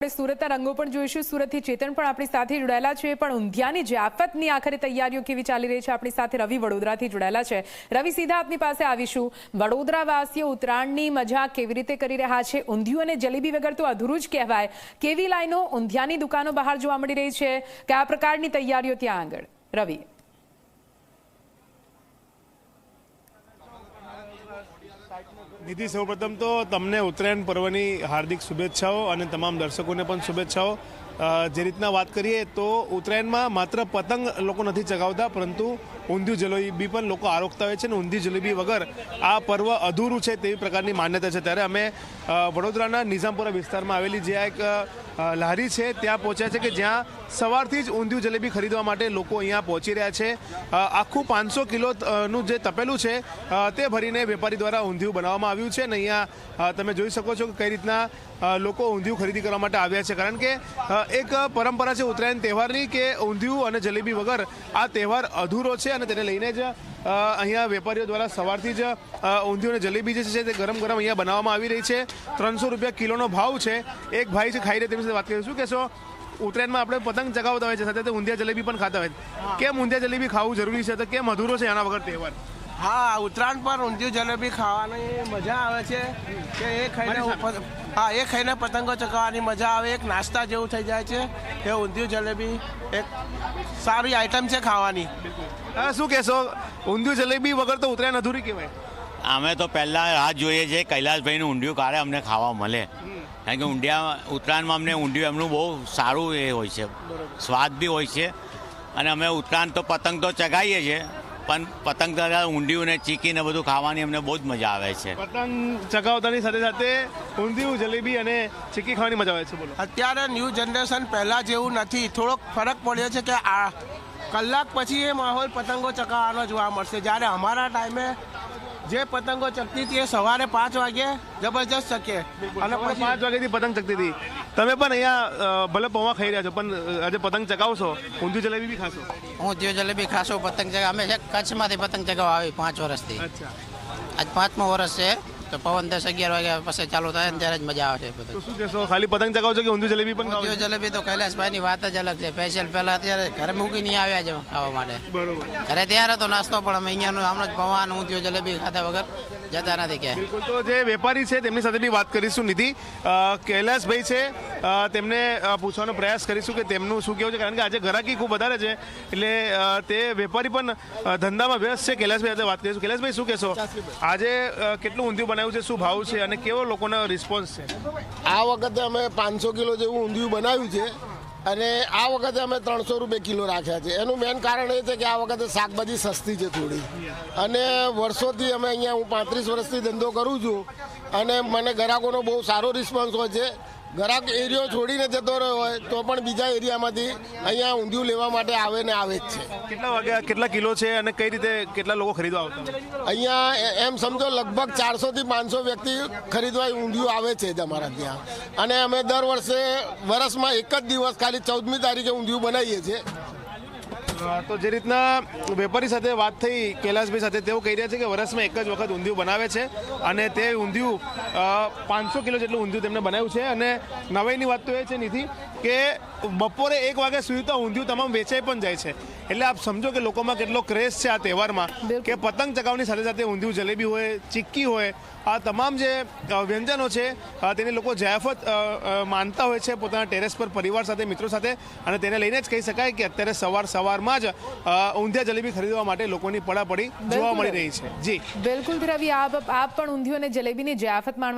આપણે સુરતના રંગો પણ જોઈશું. સુરતથી ચેતન પણ આપણી સાથે જોડાયેલા છે. પણ ઊંધિયાની જે આફતની આખરે તૈયારીઓ કેવી ચાલી રહી છે આપણી સાથે રવિ વડોદરાથી જોડાયેલા છે. રવિ, સીધા આપની પાસે આવીશું. વડોદરાવાસીઓ ઉત્તરાયણની મજા કેવી રીતે કરી રહ્યા છે? ઊંધિયું અને જલેબી વગર તો અધૂરું જ કહેવાય. કેવી લાઈનો ઊંધિયાની દુકાનો બહાર જોવા મળી રહી છે? કયા પ્રકારની તૈયારીઓ ત્યાં આગળ? રવિ. નિધિ સૌપ્રથમ તો તમને ઉત્તરાયણ પર્વની હાર્દિક શુભેચ્છાઓ અને તમામ દર્શકોને પણ શુભેચ્છાઓ. જે રીતના વાત કરીએ તો ઉત્તરાયણમાં માત્ર પતંગ લોકો નથી ચગાવતા, પરંતુ ઊંધિયું જલેબી પણ લોકો આરોગતા હોય છે અને ઊંધિયું જલેબી વગર આ પર્વ અધૂરું છે તેવી પ્રકારની માન્યતા છે. ત્યારે અમે વડોદરાના નિઝામપુરા વિસ્તારમાં આવેલી જે એક લારી છે, ત્યાં પહોંચ્યા છે કે જ્યાં સવારથી જ ઊંધિયું જલેબી ખરીદવા માટે લોકો અહીંયા પહોંચી રહ્યા છે. આખું પાંચસો કિલોનું જે તપેલું છે તે ભરીને વેપારી દ્વારા ઊંધિયું બનાવવામાં આવ્યું છે અને અહીંયા તમે જોઈ શકો છો કે કઈ રીતના લોકો ઊંધિયું ખરીદી કરવા માટે આવ્યા છે. કારણ કે એક પરંપરા છે ઉત્તરાયણ તહેવારની કે ઊંધિયું અને જલેબી વગર આ તહેવાર અધૂરો છે અને તેને લઈને જ અહીંયા વેપારીઓ દ્વારા સવારથી જ ઊંધિયું અને જલેબી જે છે તે ગરમ ગરમ અહીંયા બનાવવામાં આવી રહી છે. ત્રણસો રૂપિયા કિલોનો ભાવ છે. એક ભાઈ છે ખાઈ રહે તેમની સાથે વાત કરીશું. શું શો ઉત્તરાયણમાં આપણે પતંગ ચગાવતા હોય છે સાથે સાથે ઊંધિયા જલેબી પણ ખાતા હોય કેમ ઊંધિયા જલેબી ખાવું જરૂરી છે? તો કેમ અધૂરો છે આના વગર તહેવાર? હા ઉત્તરાયણ પર ઊંધિયું જલેબી ખાવાની મજા આવે છે. કે એ ખાઈને હા એ ખાઈને પતંગો ચગાવવાની મજા આવે એક નાસ્તા જેવું થઈ જાય છે. એ ઊંધિયું જલેબી એક સારી આઈટમ છે ખાવાની. હા શું કહેશો? ઊંધિયું જલેબી વગર તો ઉત્તરાયણ અધૂરી કહેવાય. અમે તો પહેલાં રાહ જોઈએ છીએ કૈલાસભાઈનું ઊંધિયું કારે અમને ખાવા મળે. કારણ કે ઊંડિયા ઉત્તરાયણમાં અમને ઊંધિયું એમનું બહુ સારું એ હોય છે. સ્વાદ બી હોય છે. અને અમે ઉત્તરાયણ તો પતંગ તો ચગાવીએ છીએ. પણ પતંગ તથા ઊંધિયું ને ચીકી ને બધું ખાવાની અમને બહુ જ મજા આવે છે. પતંગ ચગાવતાની સાથે સાથે ઊંધિયું જલેબી અને ચીકી ખાવાની મજા આવે છે બોલો. અત્યારે ન્યૂ જનરેશન પહેલાં જેવું નથી. થોડોક ફરક પડ્યો છે કે આ કલાક પછી એ માહોલ પતંગો ચગાવવાનો જોવા મળશે. જ્યારે અમારા ટાઈમે જે પતંગો ચકતી હતી એ સવારે પાંચ વાગે જબરજસ્ત ચકે અને પાંચ વાગ્યાથી પતંગ ચકતી હતી. તમે પણ અહીંયા ભલે પૌવા ખાઈ રહ્યા છો પણ આજે પતંગ ચગાવશો ઊંધિયું જલેબી બી ખાશો? હું દિયો જલેબી ખાશો પતંગ ચગાવ અમે છે કચ્છમાંથી પતંગ ચગાવવા આવી પાંચ વર્ષથી. આજ પાંચમો વર્ષ છે તો પવન દસ અગિયાર વાગ્યા પછી ચાલુ થાય ને ત્યારે જ મજા આવે છે તો બધું. શું કહેશો ખાલી પતંગ ચગાવશો કે ઊંધિયું જલેબી પણ ઊંધિયું જલેબી તો કૈલાસભાઈની વાત જ અલગ છે. સ્પેશિયલ પહેલા અત્યારે ઘરે મૂકી નહીં આવ્યા છે ખાવા માટે. બરોબર. ઘરે ત્યારે તો નાસ્તો પણ અમે અહીંયાનું હમણાં જ પવાન ઊંધિયું જલેબી ખાધા વગર. જતા નથી ક્યાંય બિલકુલ તો જે વેપારી છે તેમની સાથે બી વાત કરીશું નિધિ કૈલાસભાઈ છે તેમને પૂછવાનો પ્રયાસ કરીશું કે તેમનું શું કેવું છે કારણ કે આજે ગ્રાહકી ખૂબ વધારે છે એટલે તે વેપારી પણ ધંધામાં વ્યસ્ત છે. કૈલાસભાઈ સાથે વાત કરીશું. કૈલાસભાઈ શું કહેશો? આજે કેટલું ઊંધિયું બનાવ્યું છે શું ભાવ છે અને કેવો લોકોનો રિસ્પોન્સ છે? આ વખતે અમે પાંચસો કિલો જેવું ઊંધિયું બનાવ્યું છે. અને આ વખતે અમે ત્રણસો રૂપિયા કિલો રાખ્યા છે. એનું મેઇન કારણ એ છે કે આ વખતે શાકભાજી સસ્તી છે થોડી. અને વર્ષોથી અમે અહીંયા હું પાંત્રીસ વર્ષથી ધંધો કરું છું અને મને ગ્રાહકોનો બહુ સારો રિસ્પોન્સ હોય છે. ગ્રાહક એરિયો છોડીને જતો રહ્યો હોય તો પણ બીજા એરિયામાંથી અહીંયા ઊંધિયું લેવા માટે આવે ને આવે જ છે. કેટલા વાગ્યા કેટલા કિલો છે અને કઈ રીતે કેટલા લોકો ખરીદવા આવતા અહીંયા એમ સમજો લગભગ ચારસો થી પાંચસો વ્યક્તિ ખરીદવા ઊંધિયું આવે છે જ અમારા ત્યાં. અને અમે દર વર્ષે વર્ષમાં એક જ દિવસ ખાલી ચૌદમી તારીખે ઊંધિયું બનાવીએ છીએ. તો જે રીતના વેપારી સાથે વાત થઈ, કૈલાસભાઈ સાથે, તેઓ કહી રહ્યા છે કે વર્ષમાં એક જ વખત ઊંધિયું બનાવે છે અને તે ઊંધિયું પાંચસો કિલો જેટલું ઊંધિયું તેમને બનાવ્યું છે અને નવાઈની વાત તો એ છે, નિધિ કે બપોરે એક વાગ્યા સુધી તો ઊંધિયું તમામ વેચાઈ પણ જાય છે. એટલે આપ સમજો કે લોકોમાં કેટલો ક્રેઝ છે આ તહેવારમાં કે પતંગ ચગાવવાની સાથે સાથે ઊંધિયું જલેબી હોય ચીક્કી હોય આ તમામ જે વ્યંજનો છે તેને લોકો જયાફત માનતા હોય છે પોતાના ટેરેસ પર પરિવાર સાથે મિત્રો સાથે અને તેને લઈને જ કહી શકાય કે અત્યારે સવાર સવારમાં જ ઊંધિયા જલેબી ખરીદવા માટે લોકોની પડાપડી જોવા મળી રહી છે. જી. બિલકુલ રવિ આપ આપ પણ ઊંધિયું અને જલેબીની જયાફત માણવાના